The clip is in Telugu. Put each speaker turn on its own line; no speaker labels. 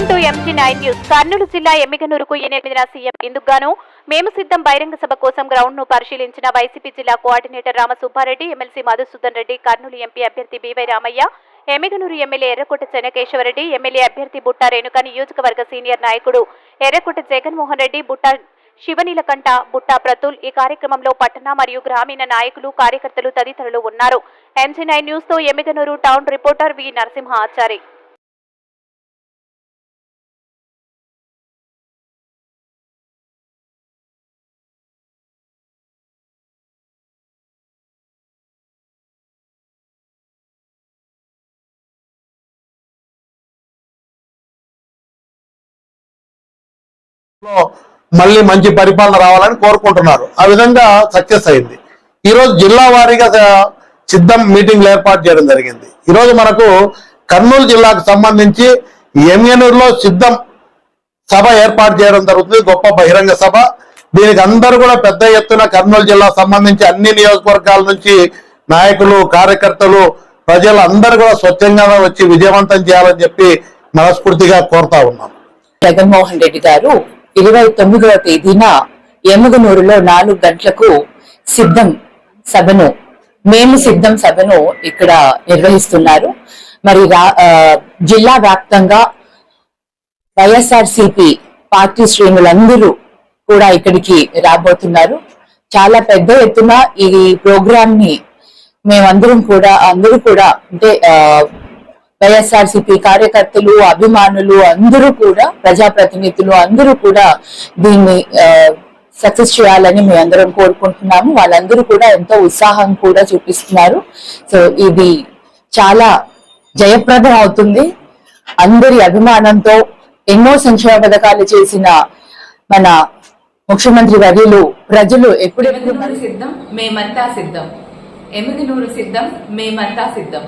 Nine news. కర్నూలు జిల్లా ఎమ్మిగనూరుకు ఎనిమిదిన సీఎం ఇందుకుగాను. మేము సిద్ధం బహిరంగ సభ కోసం గ్రౌండ్ను పరిశీలించిన వైసీపీ జిల్లా coordinator Ramasubbareddy MLC Madhusudan Reddy Kurnool MP అభ్యర్థి BY Ramaiah Emmiganur MLA Errakota Chennakeshavareddy MLA అభ్యర్థి బుట్టా రేణుక నియోజకవర్గ సీనియర్ నాయకుడు ఎర్రకోట జగన్మోహన్ రెడ్డి బుట్టా శివనీలకంఠ బుట్టా ప్రతుల్ ఈ కార్యక్రమంలో పట్టణ మరియు గ్రామీణ నాయకులు కార్యకర్తలు తదితరులు ఉన్నారు. MG nine న్యూస్తో Emmiganur town reporter V Narasimha
మళ్ళీ మంచి పరిపాలన రావాలని కోరుకుంటున్నారు. ఆ విధంగా సక్సెస్ అయింది. ఈరోజు జిల్లా వారీగా సిద్ధం మీటింగ్లు ఏర్పాటు చేయడం జరిగింది. ఈరోజు మనకు కర్నూలు జిల్లాకు సంబంధించి ఎంఎనూరులో సిద్ధం సభ ఏర్పాటు చేయడం జరుగుతుంది. గొప్ప బహిరంగ సభ. దీనికి అందరూ కూడా పెద్ద ఎత్తున కర్నూలు జిల్లా సంబంధించి అన్ని నియోజకవర్గాల నుంచి నాయకులు కార్యకర్తలు ప్రజలు అందరూ కూడా స్వచ్ఛంగా వచ్చి విజయవంతం చేయాలని చెప్పి మనస్ఫూర్తిగా కోరుతా ఉన్నాం.
జగన్మోహన్ రెడ్డి గారు ఇరవై తొమ్మిదవ తేదీన ఎమ్మగనూరులో నాలుగు గంటలకు సిద్ధం సభను మేము సిద్ధం సభను ఇక్కడ నిర్వహిస్తున్నారు. మరి రా- జిల్లా వ్యాప్తంగా వైఎస్ఆర్సిపి పార్టీ శ్రేణులందరూ కూడా ఇక్కడికి రాబోతున్నారు. చాలా పెద్ద ఎత్తున ఈ ప్రోగ్రామ్ని మేమందరం కూడా అందరూ కూడా అంటే వైఎస్ఆర్సీపీ కార్యకర్తలు అభిమానులు అందరూ కూడా ప్రజాప్రతినిధులు అందరూ కూడా దీన్ని సక్సెస్ చేయాలని మేము అందరం కోరుకుంటున్నాము. వాళ్ళందరూ కూడా ఎంతో ఉత్సాహం కూడా చూపిస్తున్నారు. సో ఇది చాలా జయప్రదం అవుతుంది. అందరి అభిమానంతో ఎన్నో సంక్షేమ పథకాలు చేసిన మన ముఖ్యమంత్రి వర్యులు ప్రజలు ఎప్పుడు
సిద్ధం మేమంతా సిద్ధం. ఎముకనూరు సిద్ధం మేమంతా సిద్ధం.